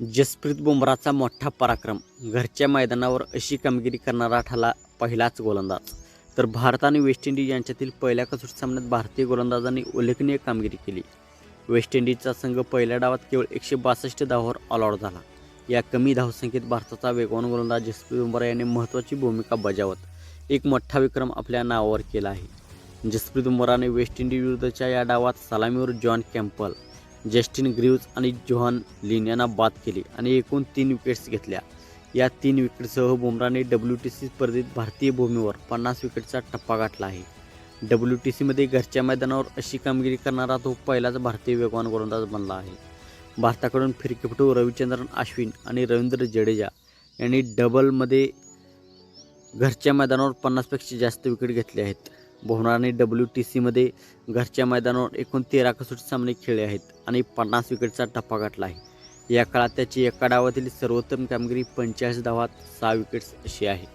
जसप्रीत बुमराचा मोठा पराक्रम. घरच्या मैदानावर अशी कामगिरी करणारा ठरला पहिलाच गोलंदाज. तर भारत आणि वेस्ट इंडिज यांच्यातील पहिल्या कसोटी सामन्यात भारतीय गोलंदाजांनी उल्लेखनीय कामगिरी केली. वेस्ट इंडिजचा संघ पहिल्या डावात केवळ एकशे बासष्ट धावावर ऑलआउट झाला. या कमी धावसंख्येत भारताचा वेगवान गोलंदाज जसप्रीत बुमरा याने महत्त्वाची भूमिका बजावत एक मोठा विक्रम आपल्या नावावर केला आहे. जसप्रीत बुमराने वेस्ट इंडिज विरुद्धच्या या डावात सलामीवर जॉन कॅम्पल जस्टिन ग्रीव्ज आणि जोहान लिन यांना बाद केली आणि एकूण तीन विकेट्स घेतल्या. या तीन विकेटसह बुमराने डब्ल्यू टी सी स्पर्धेत भारतीय भूमीवर पन्नास विकेटचा टप्पा गाठला आहे. डब्ल्यू टी सीमध्ये घरच्या मैदानावर अशी कामगिरी करणारा तो पहिलाच भारतीय वेगवान गोलंदाज बनला आहे. भारताकडून फिरकीपटू रविचंद्रन अश्विन आणि रवींद्र जडेजा यांनी डबलमध्ये घरच्या मैदानावर पन्नासपेक्षा जास्त विकेट घेतले आहेत. भोवनाने डब्ल्यू टी सीमध्ये घरच्या मैदानावर एकूण तेरा कसोटी सामने खेळले आहेत आणि पन्नास विकेटचा टप्पा गाठला आहे. या काळात त्याची एका डावातील सर्वोत्तम कामगिरी पंचेचाळीस धावात सहा विकेट्स अशी आहे.